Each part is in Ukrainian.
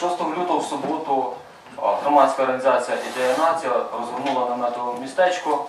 6 лютого в суботу громадська організація Ідея Нація розгорнула наметове містечко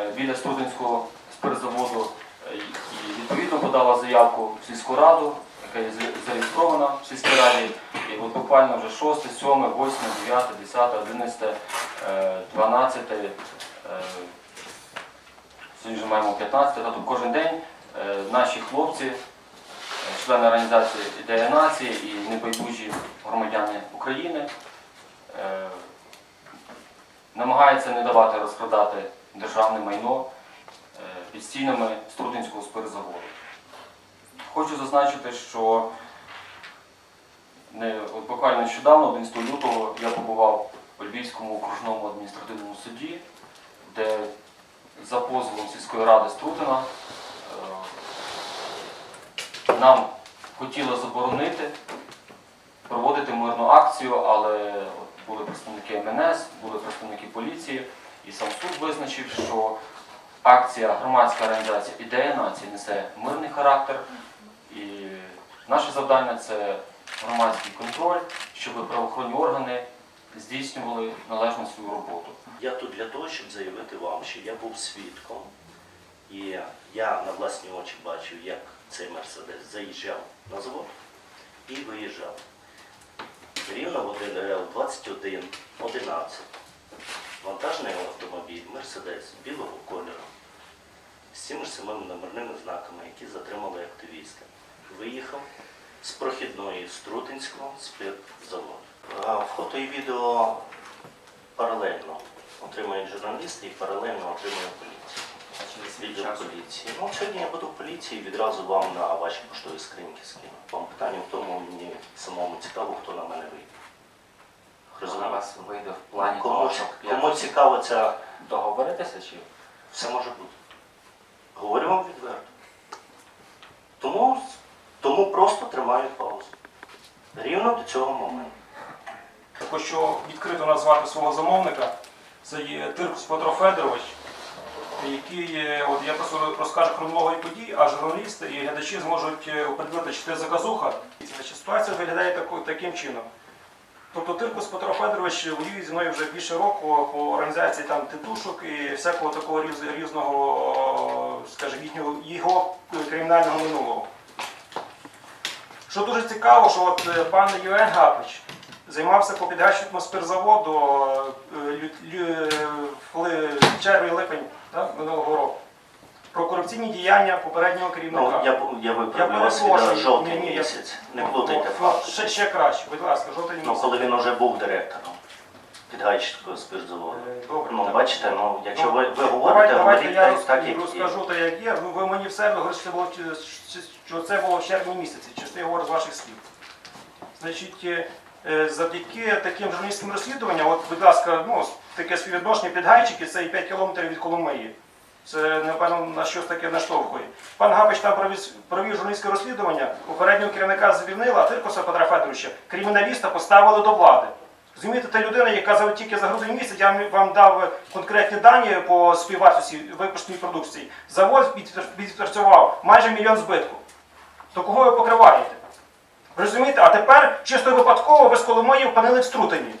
е, біля Студентського спиртзаводу е, і відповідно подала заявку в сільську раду, яка є зареєстрована в сільській раді. І от буквально вже 6, 7, 8, 9, 10, 11, е, 12, е, сьогодні вже маємо 15, тобто кожен день е, наші хлопці, члени організації Ідея нації і небайдужі громадяни України е, намагаються не давати розкрадати державне майно е, під стінами Струтинського спиртзаводу. Хочу зазначити, що не, от буквально нещодавно, 11 лютого, я побував у Львівському окружному адміністративному суді, де за позовом сільської ради Струтина е, нам хотіли заборонити проводити мирну акцію, але були представники МНС, були представники поліції, і сам суд визначив, що акція громадська організація Ідея нації несе мирний характер, і наше завдання це громадський контроль, щоб правоохоронні органи здійснювали належно свою роботу. Я тут для того, щоб заявити вам, що я був свідком, і я на власні очі бачив, як цей мерседес заїжджав на завод і виїжджав. Рівно в один- е, в 21.11 вантажний автомобіль Мерседес білого кольору з цими ж самими номерними знаками, які затримали активісти, виїхав з прохідної Струтинського спиртзаводу. Фото і відео паралельно отримують журналісти і паралельно отримує поліція. Відділ поліції. Ну, сьогодні я буду в поліції відразу вам на ваші поштові скриньки скину. Вам питання в тому, мені самому цікаво, хто на мене вийде. Хто на вас вийде в плані Кому, того, щоб кому якось цікаво ця, договоритися чи все може бути. Говорю вам відверто. Тому, тому просто тримаю паузу. Рівно до цього моменту. Хочу відкрито назвати свого замовника. Це є Тиркус Петро Федорович, є- от я просто розкажу хронологію подій, а журналісти і глядачі зможуть е, определити, чи це заказуха. Значить, ситуація виглядає таку- таким чином. Тобто Тиркус Петро Федорович воює зі мною вже більше року по організації там титушок і всякого такого різ- різного, скажімо, їхнього його кримінального минулого. Що дуже цікаво, що от е, пан Євген Гапич займався по підгащенню спиртзаводу е, е, червень-липень минулого року. Про корупційні діяння попереднього керівника. Ну, я, я виправлю жовтий Ні, місяць. Не плутайте Ну, факти. ще, ще краще, будь ласка, жовтий Ну, коли він вже був директором Підгайчицького спиртзаводу. Е, Добре. Ну, так. бачите, ну, якщо Ну, ви, ви говорите, говоріть я так, так, як є. розкажу так, як є. Ну, ви мені все говорите, що це було, що це було в червні місяці, чи це я говорю з ваших слів. Значить, е, е, завдяки таким журналістським розслідуванням, от, будь ласка, ну, таке співвідношення підгайчики, це і 5 кілометрів від Коломиї. Це, напевно, на щось таке наштовхує. Пан Габич там провів, провів журналістське розслідування, попереднього керівника звільнила, а Тиркоса Петра Федоровича, криміналіста поставили до влади. Розумієте, та людина, яка за тільки за грудень місяць я вам дав конкретні дані по співвартості випущеної продукції. Завод підпрацював майже мільйон збитку. То кого ви покриваєте? Розумієте? А тепер чисто випадково ви з Коломиї впанили в струтині.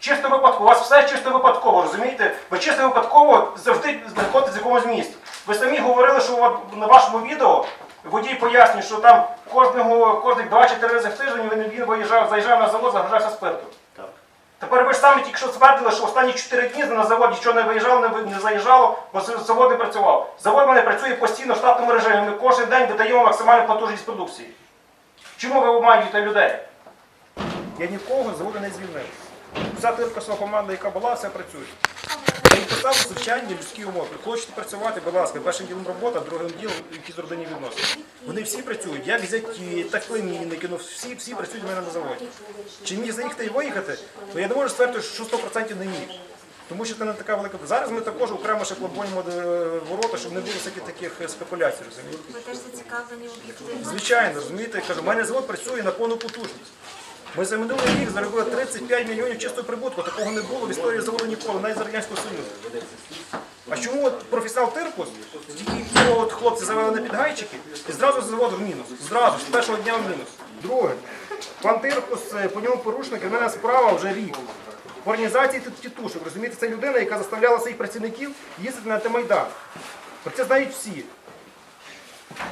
Чисто випадково, у вас все чисто випадково, розумієте? Ви чисто випадково завжди знаходитесь в якомусь місці. Ви самі говорили, що на вашому відео водій пояснює, що там кожного, кожних 2 чи 3 рази в тиждень він, він виїжджав, заїжджав на завод, загружався спиртом. Так. Тепер ви ж самі тільки що ствердили, що останні 4 дні на завод нічого не виїжджало, не, не заїжджало, бо з- завод не працював. Завод в мене працює постійно в штатному режимі. Ми кожен день видаємо максимальну потужність продукції. Чому ви обманюєте людей? Я нікого з заводу не звільнив. Вся тиркосова команда, яка була, все працює. Я їм писав звичайні людські умови. Хочете працювати, будь ласка, першим ділом робота, другим ділом якісь родинні відносини. Вони всі працюють, як зяті, так племінники, ну всі, всі працюють в мене на заводі. Чи міг заїхати і виїхати, то я не можу ствердити, що 100% не міг. Тому що це не така велика. Зараз ми також окремо ще плануємо е, ворота, щоб не було всяких таких е, спекуляцій, розумієте? Ви теж зацікавлені об'єктивно. Звичайно, розумієте, я кажу, у мене завод працює на повну потужність. Ми за минулий рік заробили 35 мільйонів чистого прибутку. Такого не було в історії заводу ніколи, навіть з Радянського Союзу. А чому от професіонал Тиркус, тільки його от хлопці завели на підгайчики, і зразу завод в мінус. Зразу, з першого дня в мінус. Друге, Пан Тиркус, е, по ньому порушена кримінальна справа вже рік. В організації тітушок. Розумієте, це людина, яка заставляла своїх працівників їздити на Майдан. Про це знають всі.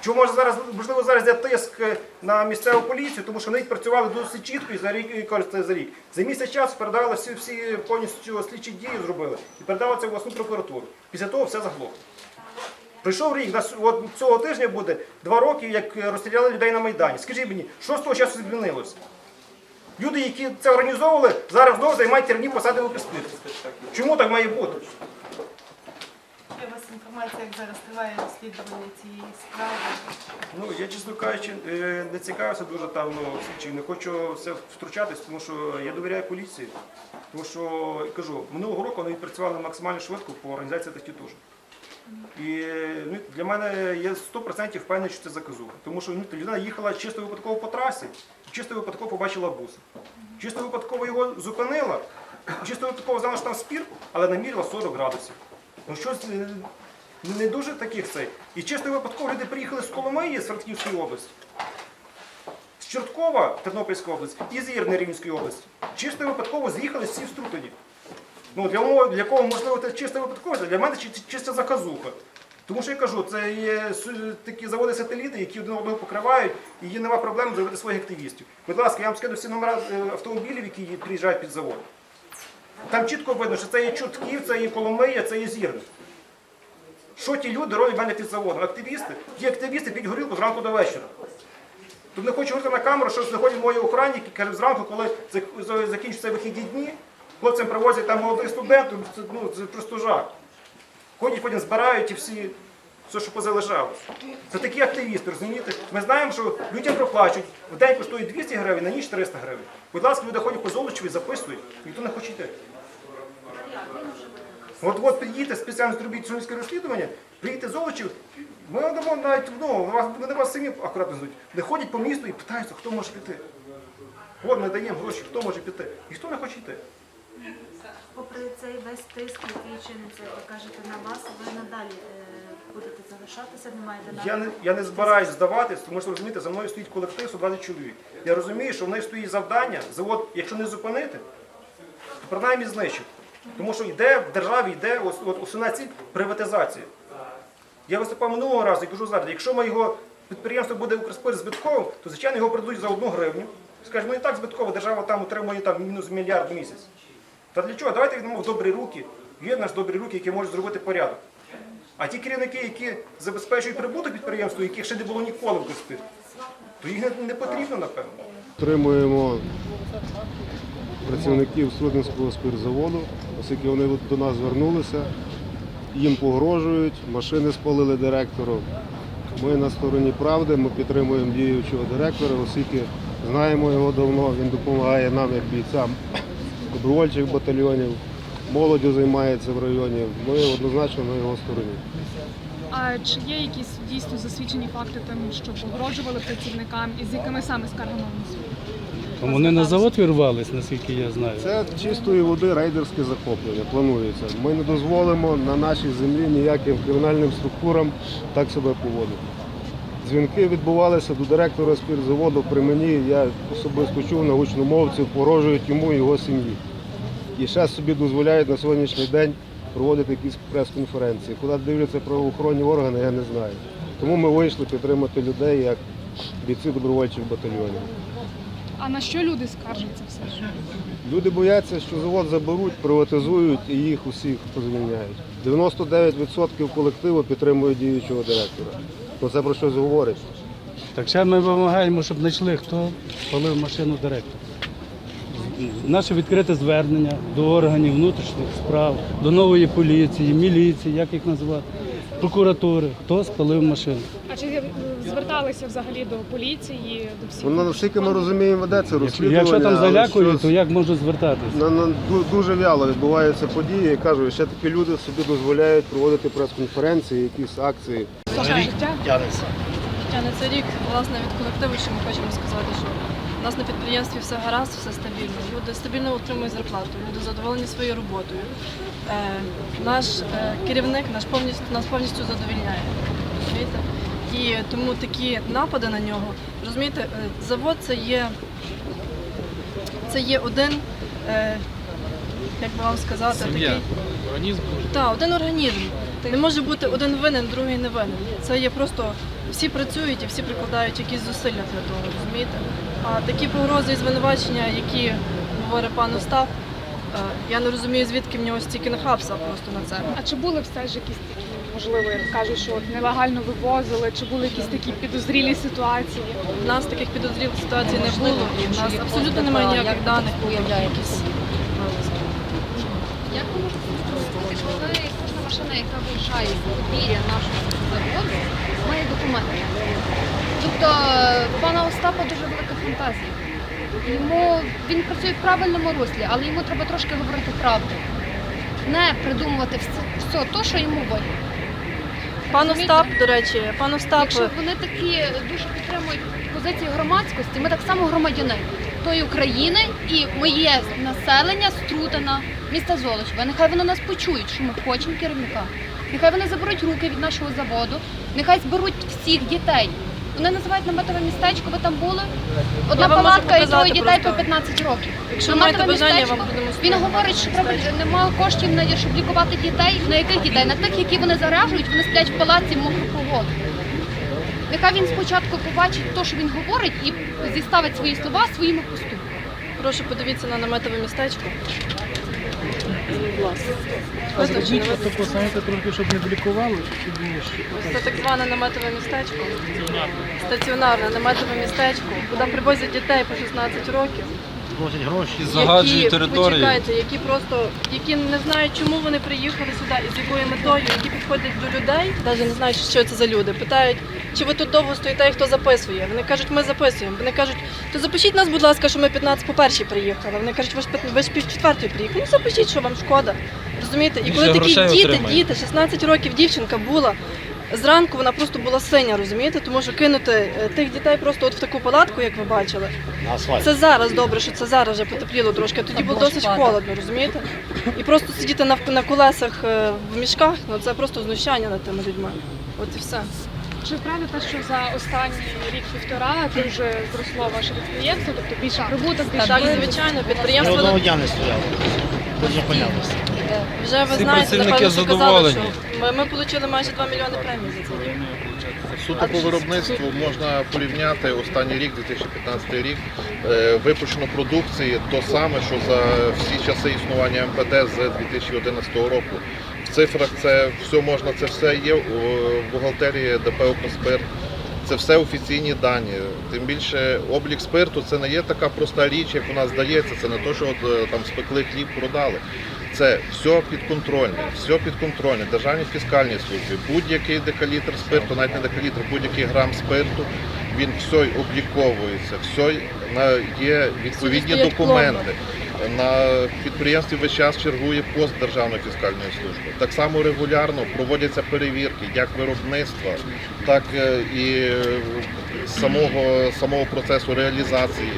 Чому може зараз, можливо, зараз йде тиск е, на місцеву поліцію, тому що вони працювали досить чітко і за рік і кажуть, за рік. За місяць часу передали всі, всі повністю слідчі дії зробили і передали це в обласну прокуратуру. Після того все заглохло. Прийшов рік, от цього тижня буде два роки, як розстріляли людей на Майдані. Скажіть мені, що з того часу змінилося? Люди, які це організовували, зараз знову займають керівні посади в Укрспирті. Чому так має бути? Є у вас інформація, як зараз триває розслідування цієї справи? Ну, я, чесно кажучи, е, не цікавився дуже там ну, слідчим, не хочу все втручатись, тому що я довіряю поліції. Тому що, кажу, минулого року вони відпрацювали максимально швидко по організації тих тітушок. І ну, для мене є 100% впевнений, що це заказуха. Тому що ну, людина їхала чисто випадково по трасі, чисто випадково побачила бус. Чисто випадково його зупинила, чисто випадково знала, що там спір, але намірила 40 градусів. Ну щось е, не дуже таких цей. І чисто випадково люди приїхали з Коломиї, з Франківської області, з Чорткова, Тернопільської області, і з Ірни Рівненської області. Чисто випадково з'їхали всі в Струтині. Ну, для, для кого, можливо, це чисто випадково, для мене чи- чисто заказуха. Тому що я кажу, це є такі заводи-сателіти, які один одного покривають, і є нема проблем зробити своїх активістів. Будь ласка, я вам скину всі номера е, автомобілів, які приїжджають під завод. Там чітко видно, що це є Чортків, це є Коломия, це є Зірник. Що ті люди роблять в мене під заводом? Активісти? Ті активісти п'ють горілку зранку до вечора. Тут не хочу говорити на камеру, що знаходять мої охранники, кажуть, зранку, коли зак- за- закінчаться вихідні дні, хлопцям привозять там молодих студентів, це, ну, це просто жах. Ходять, потім збирають і всі, все, що позалежалося. Це такі активісти, розумієте? Ми знаємо, що людям проплачують, в день коштує 200 гривень, на ніч 300 гривень. Будь ласка, люди ходять по Золочеві, записують, ніхто не хоче йти. От от приїдьте спеціально зробіть журналістське розслідування, приїдьте Золочів, ми дамо навіть ну, вони вас самі акуратно знають. Не ходять по місту і питаються, хто може піти. От ми даємо гроші, хто може піти. Ніхто не хоче йти. Попри цей весь тиск, який чиниться, ви кажете на вас, ви надалі е, будете залишатися, не маєте Я не, я не збираюсь здаватись, тому що розумієте, за мною стоїть колектив 120 чоловік. Я розумію, що в них стоїть завдання, завод, якщо не зупинити, то принаймні знищити. Тому що йде в державі, йде ос- от основна ціль приватизація. Я виступав минулого разу і кажу зараз, якщо ми його підприємство буде Укрспирт збитковим, то звичайно його продадуть за одну гривню. Скажуть, ну і так збитково, держава там отримує там мінус мільярд в місяць. Та для чого? Давайте віддамо в добрі руки. Є в нас добрі руки, які можуть зробити порядок. А ті керівники, які забезпечують прибуток підприємству, яких ще не було ніколи в Укрспирті, то їх не, потрібно, напевно. Підтримуємо працівників Судненського спиртзаводу, оскільки вони до нас звернулися, їм погрожують, машини спалили директору. Ми на стороні правди, ми підтримуємо діючого директора, оскільки знаємо його давно, він допомагає нам як бійцям добровольчих батальйонів, молоддю займається в районі. Ми однозначно на його стороні. А чи є якісь дійсно засвідчені факти там, що погрожували працівникам і з якими саме скаргами вони свої? Вони на завод вірвались, наскільки я знаю. Це чистої води рейдерське захоплення планується. Ми не дозволимо на нашій землі ніяким кримінальним структурам так себе поводити. Дзвінки відбувалися до директора спіртзаводу при мені. Я особисто чув на гучномовців, погрожують йому і його сім'ї. І ще собі дозволяють на сьогоднішній день проводити якісь прес-конференції. Куди дивляться правоохоронні органи, я не знаю. Тому ми вийшли підтримати людей як бійці добровольчих батальйонів. А на що люди скаржаться все ж? Люди бояться, що завод заберуть, приватизують і їх усіх позвільняють. 99% колективу підтримує діючого директора. То це про щось говорить. Так ще ми вимагаємо, щоб знайшли, хто палив машину директора. Наше відкрите звернення до органів внутрішніх справ, до нової поліції, міліції, як їх називати, прокуратури, хто спалив машину. А чи зверталися взагалі до поліції, до всіх? Воно, наскільки ми розуміємо, ведеться розслідування. якщо там залякують, щось то як можна звертатися? на, на, дуже вяло відбуваються події. Я кажу, ще такі люди собі дозволяють проводити прес-конференції, якісь акції. життя? Тянеться. Тягнеться рік, власне, від колективу, що ми хочемо сказати, що у нас на підприємстві все гаразд, все стабільно. Люди стабільно отримують зарплату, люди задоволені своєю роботою. Е, наш е, керівник наш повністю, нас повністю задовільняє. Розумієте? І тому такі напади на нього, розумієте, е, завод це є це є один, як би вам сказати, такий. Організм Так, один організм. Не може бути один винен, другий не винен. Це є просто всі працюють і всі прикладають якісь зусилля для того, розумієте? А такі погрози і звинувачення, які говорить пан Остап, е, я не розумію, звідки в нього стільки нахабства просто на це. А чи були все ж якісь такі, можливо, як кажуть, що от нелегально вивозили, чи були якісь такі підозрілі ситуації? У нас таких підозрілих ситуацій не було, і в нас абсолютно немає ніяких даних. Як ви можете спростити, коли кожна машина, яка виїжджає з подвір'я нашого заводу, має документи? Тобто е, в пана Остапа дуже велика фантазія. Йому він працює в правильному руслі, але йому треба трошки говорити правду. Не придумувати все, все то, що йому вигідно. Пан Остап, до речі, пан Остап. Якщо вони такі дуже підтримують позиції громадськості, ми так само громадяни тої України і моє населення Струтина, міста Золочева. Нехай вони нас почують, що ми хочемо керівника. Нехай вони заберуть руки від нашого заводу, нехай зберуть всіх дітей. Вони називають наметове містечко, ви там були? Одна Я вам можу палатка і троє показати дітей по просто. 15 років. Якщо Наметове маєте бажання, містечко. вам будемо Він говорить, що треба немає коштів на щоб лікувати дітей. На яких дітей? На тих, які вони заражують, вони сплять в палаці мокру погоду. Нехай він спочатку побачить те, що він говорить, і зіставить свої слова своїми поступками. Прошу подивіться на наметове містечко. Ви- тобто знаєте трохи, щоб не блікували? Це так зване наметове містечко. Стаціонарне наметове містечко, куди привозять дітей по 16 років. Просять гроші, які, загаджують територію. Почекайте, які просто які не знають, чому вони приїхали сюди і з якою метою, які підходять до людей, навіть не знають, що це за люди. Питають, чи ви тут довго стоїте і хто записує. Вони кажуть, ми записуємо. Вони кажуть, то запишіть нас, будь ласка, що ми 15 по першій приїхали. Вони кажуть, ви ж ви ж пів четвертої приїхали. Ну запишіть, що вам шкода. Розумієте? І Більше коли такі грошей діти, отримають. діти, 16 років дівчинка була. Зранку вона просто була синя, розумієте? Тому що кинути е, тих дітей просто от в таку палатку, як ви бачили, це зараз добре, що це зараз вже потепліло трошки. а Тоді було досить холодно, розумієте? І просто сидіти на, на колесах е, в мішках, ну це просто знущання над тими людьми. От і все. Чи правда те, що за останній рік-півтора дуже зросло ваше підприємство, тобто більше прибуток, більше Так, звичайно, підприємство на- дня не стояло. Дуже понятно. Вже ви Всі знаєте, працівники напевно, що казали, задоволені. що ми, ми отримали майже 2 мільйони премій за цей рік. Суто по виробництву можна порівняти останній рік, 2015 рік. Е, Випущено продукції то саме, що за всі часи існування МПД з 2011 року. В цифрах це все можна, це все є у бухгалтерії ДП «Укрспирт». Це все офіційні дані. Тим більше облік спирту це не є така проста річ, як вона здається. Це не то, що от, е, там спекли хліб, продали. Це все підконтрольне, все підконтрольне. Державній фіскальній службі, будь-який декалітр спирту, навіть не декалітр, будь-який грам спирту, він все обліковується, все є відповідні документи. На підприємстві весь час чергує пост Державної фіскальної служби. Так само регулярно проводяться перевірки як виробництва, так е, і самого, самого процесу реалізації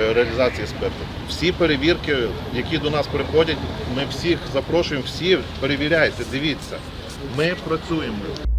е, реалізації спирту. Всі перевірки, які до нас приходять, ми всіх запрошуємо, всі перевіряйте, дивіться. Ми працюємо.